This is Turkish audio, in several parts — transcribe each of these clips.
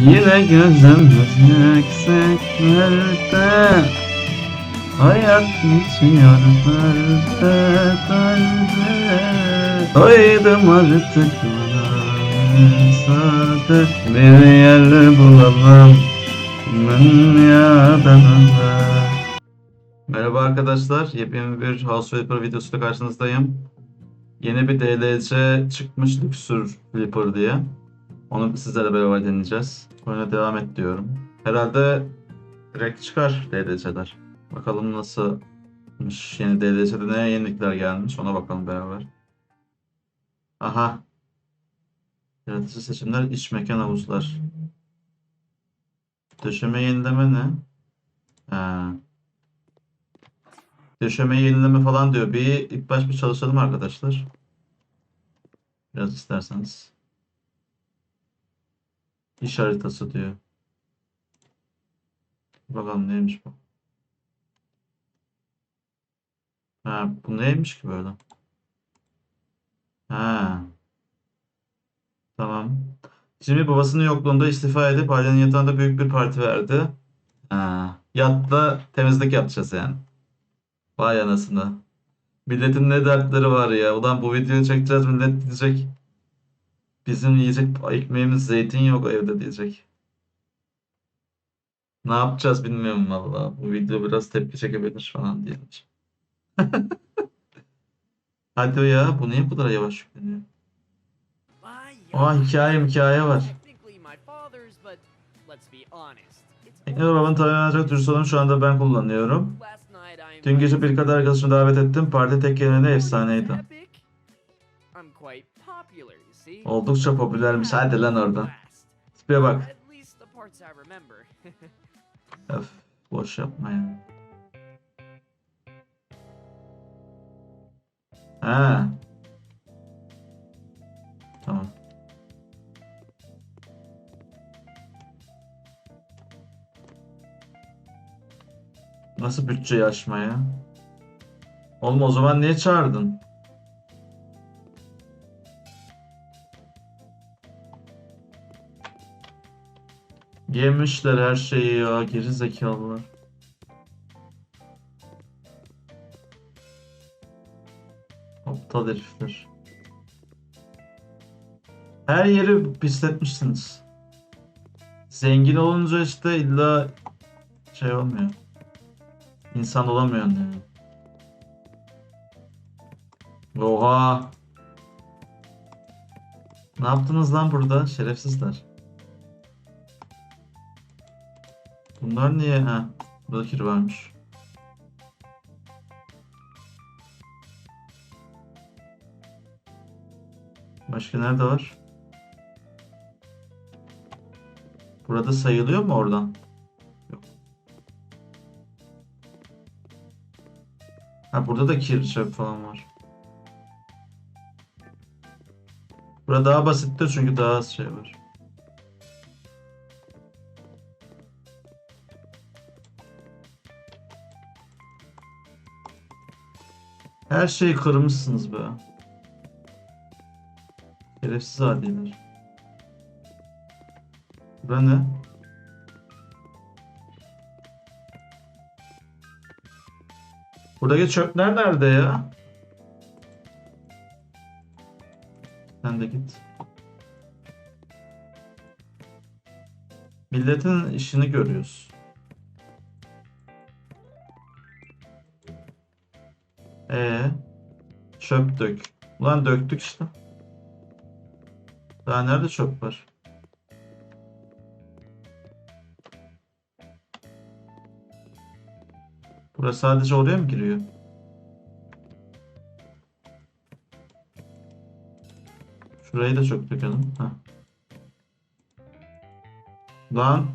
Yine gözümüz yükseklerde Hayat geçiyor perde perde Doydum artık bana müsaade Bir yer bulalım Dünyada Merhaba arkadaşlar, yepyeni bir House Flipper videosuyla karşınızdayım. Yeni bir DLC çıkmış Luxur Flipper diye. Onu sizlerle beraber deneyeceğiz. Oyuna devam et diyorum. Herhalde direkt çıkar DLC'ler. Bakalım nasılmış yeni DLC'de ne yenilikler gelmiş ona bakalım beraber. Aha. Yaratıcı seçimler iç mekan havuzlar. Döşeme yenileme ne? Ha. Döşeme yenileme falan diyor. Bir ilk baş bir çalışalım arkadaşlar. Biraz isterseniz. İş haritası diyor. Bakalım neymiş bu. Ha, bu neymiş ki böyle? Ha. Tamam. Jimmy babasının yokluğunda istifa edip ailenin yatağında büyük bir parti verdi. Ha. Yatta temizlik yapacağız yani. Vay anasını. Milletin ne dertleri var ya. Ulan bu videoyu çekeceğiz millet diyecek. Bizim yiyecek ekmeğimiz zeytin yok evde diyecek. Ne yapacağız bilmiyorum valla. Bu video biraz tepki çekebilir falan diyelim. Hadi ya. Bu niye bu kadar yavaş yükleniyor? Aa hikaye hikaye var. Tekne babanın tamamen çok dürüst olun şu anda ben kullanıyorum. Dün gece bir kadar arkadaşımı davet ettim. Parti tek kelimeyle efsaneydi. Oldukça popülermiş. Hadi lan oradan. Tipe bak. Öf, boş yapma ya. Ha. Tamam. Nasıl bütçeyi aşmaya? Oğlum o zaman niye çağırdın? Yemişler her şeyi ya geri zekalılar. Aptal herifler. Her yeri pisletmişsiniz. Zengin olunca işte illa şey olmuyor. İnsan olamıyorsun yani. Oha. Ne yaptınız lan burada şerefsizler? Bunlar niye? Ha, burada kir varmış. Başka nerede var? Burada sayılıyor mu oradan? Yok. Ha burada da kir çöp falan var. Burada daha basittir çünkü daha az şey var. Her şeyi kırmışsınız be. Şerefsiz adiler. Bura ne? Buradaki çöpler nerede ya? Sen de git. Milletin işini görüyoruz. Ee, çöp dök. Ulan döktük işte. Daha nerede çöp var? Burası sadece oraya mı giriyor? Şurayı da çok dökelim. Heh. Lan.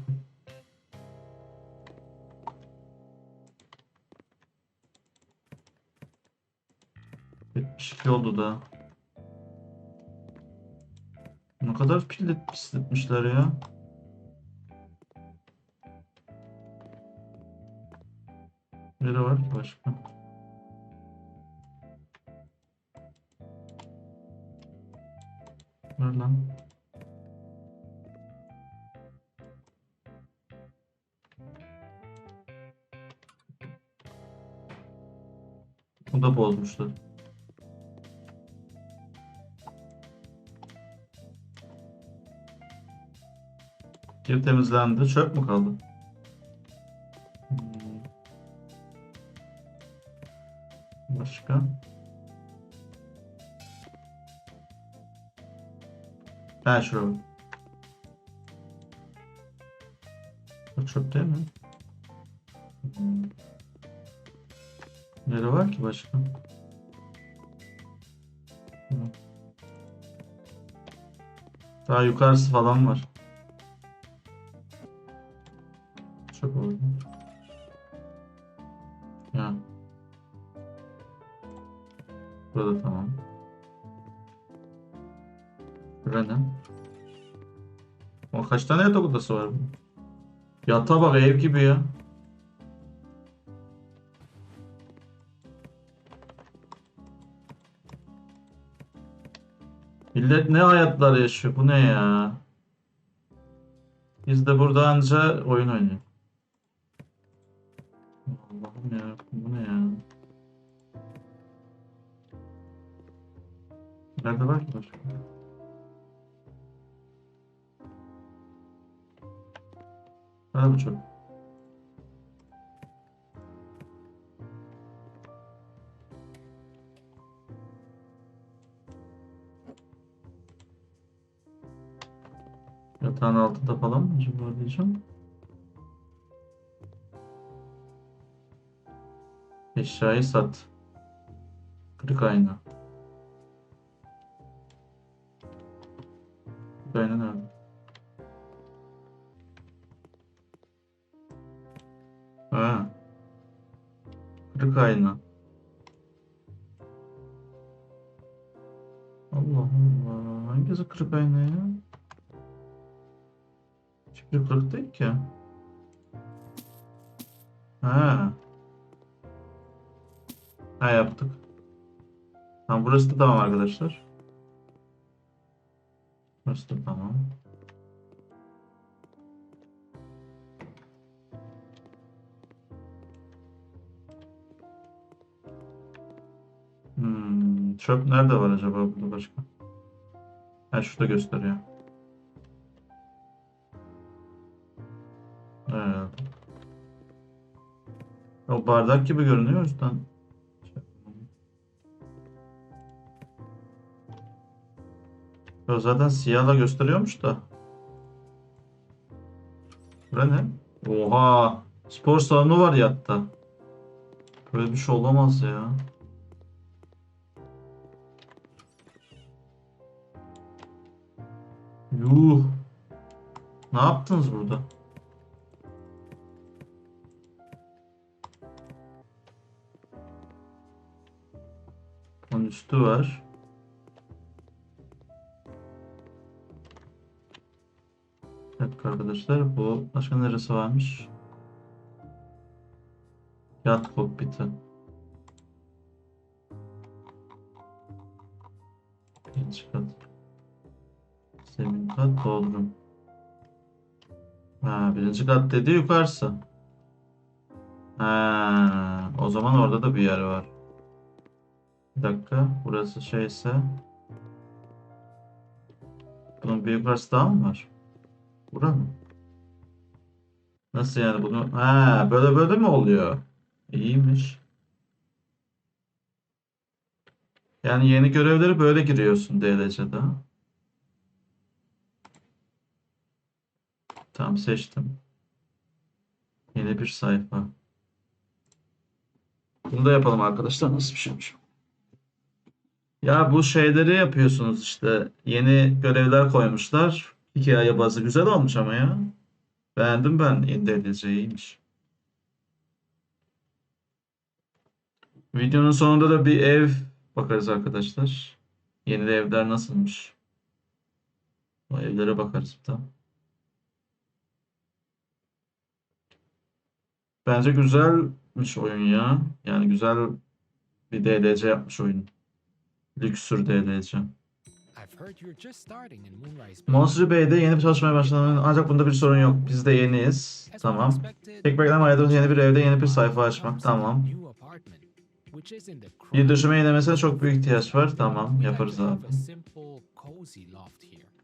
oldu hmm. da. Ne kadar pillet pisletmişler ya. Nere var ki başka? Var lan. Bu da bozmuştu. Gir temizlendi. Çöp mü kaldı? Hmm. Başka? Ha şuraya bak. Bu çöp değil mi? Hmm. Nere var ki başka? Hı. Daha yukarısı falan var. Burada tamam. Burada ne? Kaç tane yatak odası var? bunun? Yatağa bak ev gibi ya. Millet ne hayatlar yaşıyor? Bu ne ya? Biz de burada anca oyun oynuyor. Allah'ım ya. Bu ne ya? Nerede var ki başka? Ha bu çok. Yatağın altında falan mı diyeceğim. Eşyayı sat. Kırık ayna. Ayna nerede? Ha. Kırık ayna. Allah Allah. Hangisi kırık ayna ya? Hiçbiri kırık değil ki. Ha. Ha yaptık. Tamam burası da tamam arkadaşlar. Burası tamam. Hmm, çöp nerede var acaba burada başka? Ha şurada gösteriyor. Evet. O bardak gibi görünüyor o yüzden. O zaten siyahla gösteriyormuş da. Bura ne? Oha! Spor salonu var yatta. Böyle bir şey olamaz ya. Yuh! Ne yaptınız burada? Onun üstü var. Dakika arkadaşlar bu başka neresi varmış? Yat kokpiti. Birinci kat. Zemin kat bodrum. Ha, birinci kat dedi yukarısı. Ha, o zaman orada da bir yer var. Bir dakika. Burası şeyse. Bunun bir yukarısı daha mı var? Bura mı? Nasıl yani bunu? Ha, böyle böyle mi oluyor? İyiymiş. Yani yeni görevleri böyle giriyorsun DLC'de. Tamam seçtim. Yeni bir sayfa. Bunu da yapalım arkadaşlar. Nasıl bir şeymiş? Ya bu şeyleri yapıyorsunuz işte. Yeni görevler koymuşlar. Hikaye bazı güzel olmuş ama ya. Beğendim ben İndelice iyiymiş. Videonun sonunda da bir ev bakarız arkadaşlar. Yeni evler nasılmış? O evlere bakarız bir daha. Bence güzelmiş oyun ya. Yani güzel bir DLC yapmış oyun. Lüksür DLC. Monster Bay'de yeni bir çalışmaya başladığını ancak bunda bir sorun yok. Biz de yeniyiz. Tamam. Tek beklenen hayatımız yeni bir evde yeni bir sayfa açmak. Tamam. Bir döşeme yenilemesine çok büyük ihtiyaç var. Tamam yaparız abi.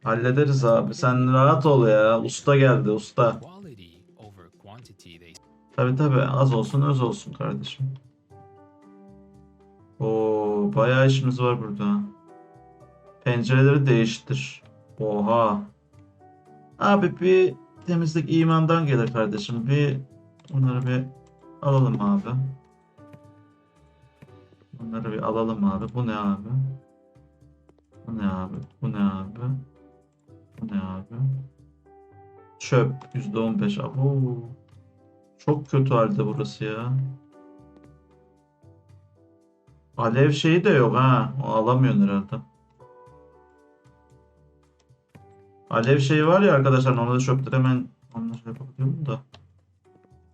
Hallederiz abi. Sen rahat ol ya. Usta geldi usta. Tabi tabi az olsun öz olsun kardeşim. Oo bayağı işimiz var burada. Pencereleri değiştir. Oha. Abi bir temizlik imandan gelir kardeşim. Bir bunları bir alalım abi. Bunları bir alalım abi. Bu ne abi? Bu ne abi? Bu ne abi? Bu ne abi? Çöp %15. Abo. Çok kötü halde burası ya. Alev şeyi de yok ha. O alamıyorsun herhalde. Alev şeyi var ya arkadaşlar normalde shop'ta hemen onları şey yapabiliyorum da.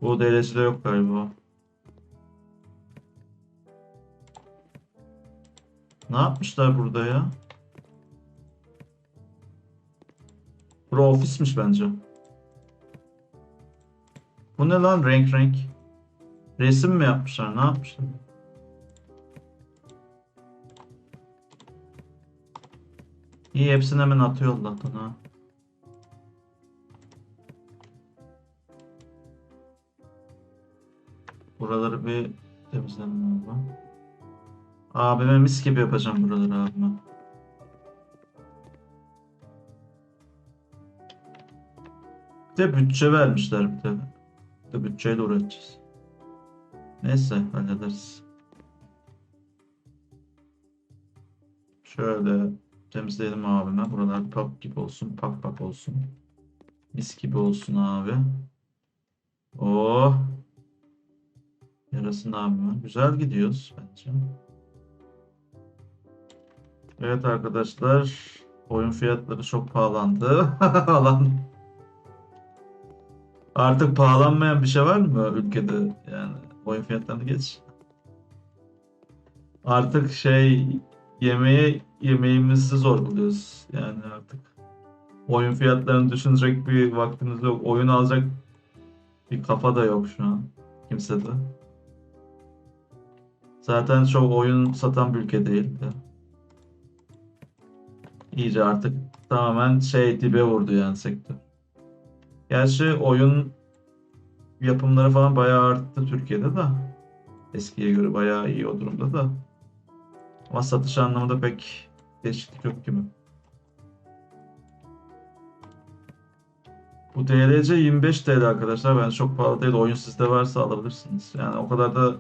Bu DLC'de yok galiba. Ne yapmışlar burada ya? Bura ofismiş bence. Bu ne lan renk renk? Resim mi yapmışlar? Ne yapmışlar? İyi hepsini hemen atıyor Allah'tan ha. Buraları bir temizledim abi. Abime mis gibi yapacağım buraları abime. Bir de bütçe vermişler bir de. Bir de bütçeyle uğraşacağız. Neyse hallederiz. Şöyle temizleyelim abime. Buralar pak gibi olsun, pak pak olsun. Mis gibi olsun abi. Oh. Yarasın abime. Güzel gidiyoruz bence. Evet arkadaşlar. Oyun fiyatları çok pahalandı. Falan. Artık pahalanmayan bir şey var mı ülkede? Yani oyun fiyatlarını geç. Artık şey yemeğe yemeğimizi zor buluyoruz. Yani artık oyun fiyatlarını düşünecek bir vaktimiz yok. Oyun alacak bir kafa da yok şu an kimsede. Zaten çok oyun satan bir ülke değil de. İyice artık tamamen şey dibe vurdu yani sektör. Gerçi oyun yapımları falan bayağı arttı Türkiye'de de. Eskiye göre bayağı iyi o durumda da. Ama satış anlamında pek değişiklik yok gibi. Bu DLC 25 TL arkadaşlar. Bence çok pahalı değil. Oyun sizde varsa alabilirsiniz. Yani o kadar da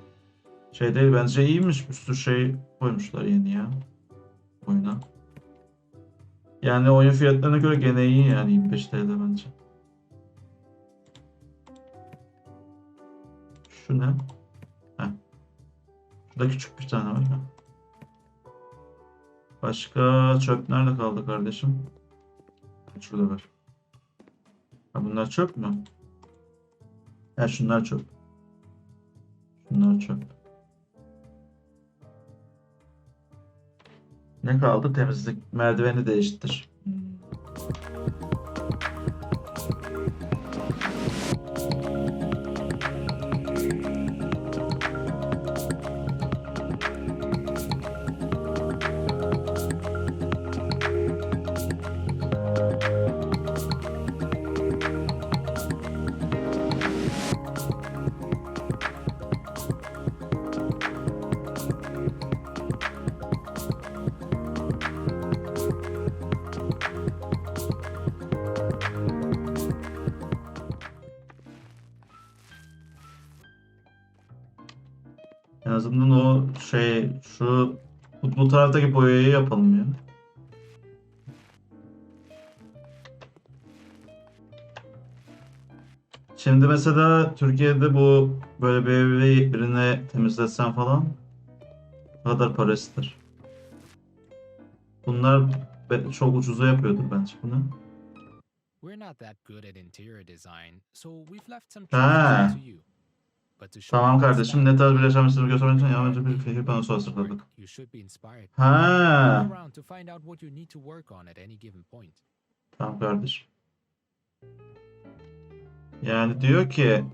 şey değil. Bence iyiymiş. Bir sürü şey koymuşlar yeni ya. Oyuna. Yani oyun fiyatlarına göre gene iyi yani 25 TL bence. Şu ne? Heh. Şurada küçük bir tane var ya. Başka çöp nerede kaldı kardeşim? Şurada var. Ha bunlar çöp mü? Ha şunlar çöp. Şunlar çöp. Ne kaldı? Temizlik merdiveni değiştir. Bu, bu taraftaki boyayı yapalım ya. Şimdi mesela Türkiye'de bu böyle bir evi birine temizletsen falan ne kadar para ister? Bunlar çok ucuza yapıyordur bence bunu. We're not that good at interior design, so we've left some to you. Tamam kardeşim ne tarz bir yaşam istediğini göstermek için yalnızca bir fikir panosu hazırladık. Ha, tamam kardeşim. Yani diyor ki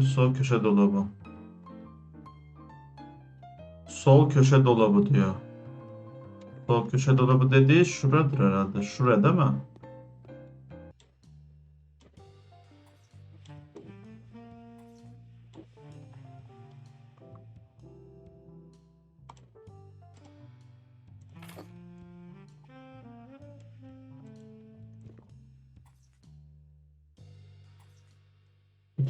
sol köşe dolabı. sol köşe dolabı diyor. Sol köşe dolabı dediği şuradır herhalde. Şura değil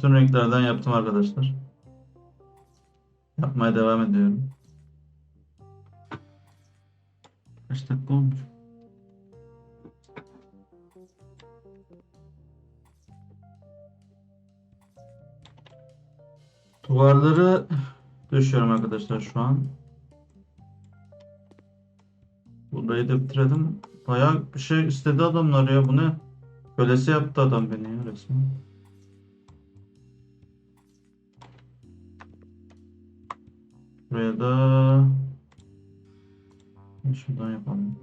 Bütün renklerden yaptım arkadaşlar. Yapmaya devam ediyorum. Kaç dakika olmuş? Duvarları döşüyorum arkadaşlar şu an. Burayı da bitirelim. Bayağı bir şey istedi adamlar ya. Bu ne? Kölesi yaptı adam beni ya resmen. Buraya da şuradan yapalım.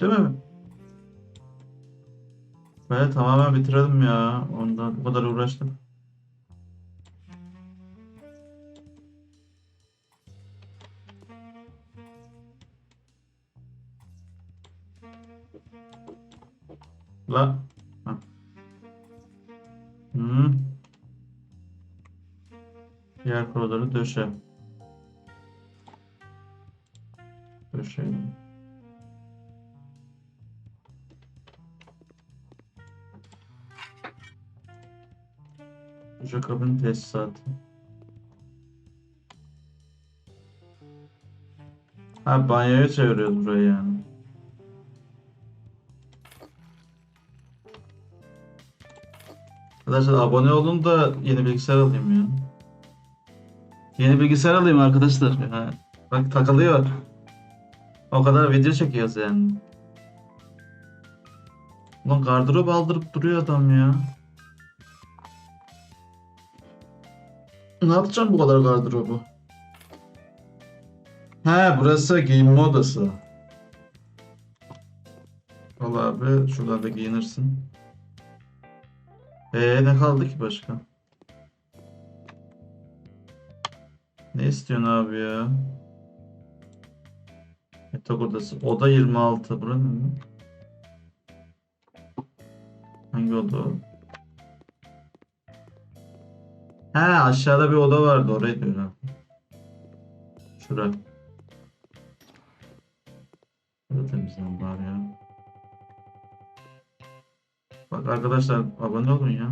Değil mi? Böyle tamamen bitirelim ya. Ondan bu kadar uğraştık. Koruları döşe. Döşeyelim. Jacob'un tesisatı. Ha banyoya çeviriyoruz burayı yani. Arkadaşlar abone olun da yeni bilgisayar alayım ya. Yeni bilgisayar alayım arkadaşlar. Ya. Bak takılıyor. O kadar video çekiyoruz yani. Ulan gardırop aldırıp duruyor adam ya. Ne yapacağım bu kadar gardırobu? He burası giyinme odası. Al abi şuradan da giyinirsin. Ee ne kaldı ki başka? Ne istiyorsun abi ya? Yatak odası. Oda 26. Bura ne? Hangi oda? He aşağıda bir oda vardı orayı diyorum. Şura. Burada temizlen bari ya. Bak arkadaşlar abone olun ya.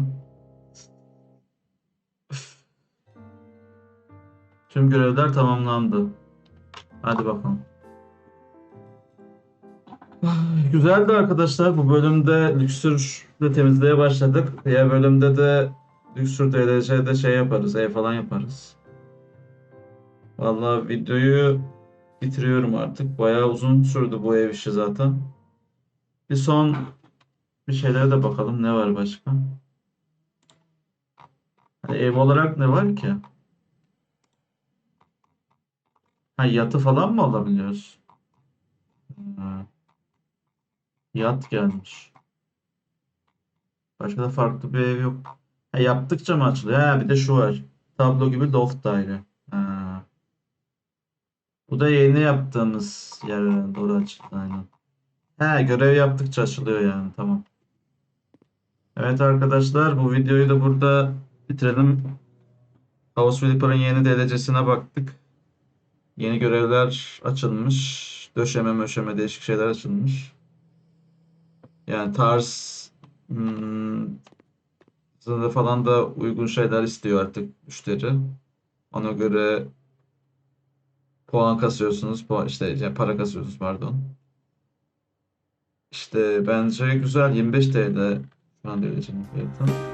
Tüm görevler tamamlandı. Hadi bakalım. Güzeldi arkadaşlar. Bu bölümde Lüksür'de temizliğe başladık. Diğer bölümde de Lüksür DLC'de şey yaparız, ev falan yaparız. Vallahi videoyu bitiriyorum artık. Bayağı uzun sürdü bu ev işi zaten. Bir son bir şeylere de bakalım ne var başka. Hani ev olarak ne var ki? Ha yatı falan mı alabiliyoruz? Ha. Yat gelmiş. Başka da farklı bir ev yok. Ha, yaptıkça mı açılıyor? Ha, bir de şu var. Tablo gibi loft daire. Ha. Bu da yeni yaptığımız yer. Doğru açıldı aynen. He görev yaptıkça açılıyor yani tamam. Evet arkadaşlar bu videoyu da burada bitirelim. House Flipper'ın yeni DLC'sine baktık. Yeni görevler açılmış. Döşeme möşeme değişik şeyler açılmış. Yani tarz hmm, falan da uygun şeyler istiyor artık müşteri. Ona göre puan kasıyorsunuz. Puan, işte yani para kasıyorsunuz pardon. İşte bence güzel 25 TL şu an DLC'nin fiyatı.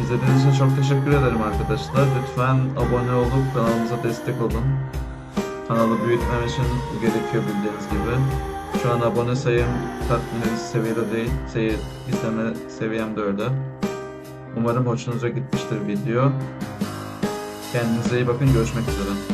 İzlediğiniz için çok teşekkür ederim arkadaşlar. Lütfen abone olup kanalımıza destek olun. Kanalı büyütmem için gerekiyor bildiğiniz gibi. Şu an abone sayım tatmin edici seviyede değil. Seyir, izleme seviyem de öyle. Umarım hoşunuza gitmiştir video. Kendinize iyi bakın. Görüşmek üzere.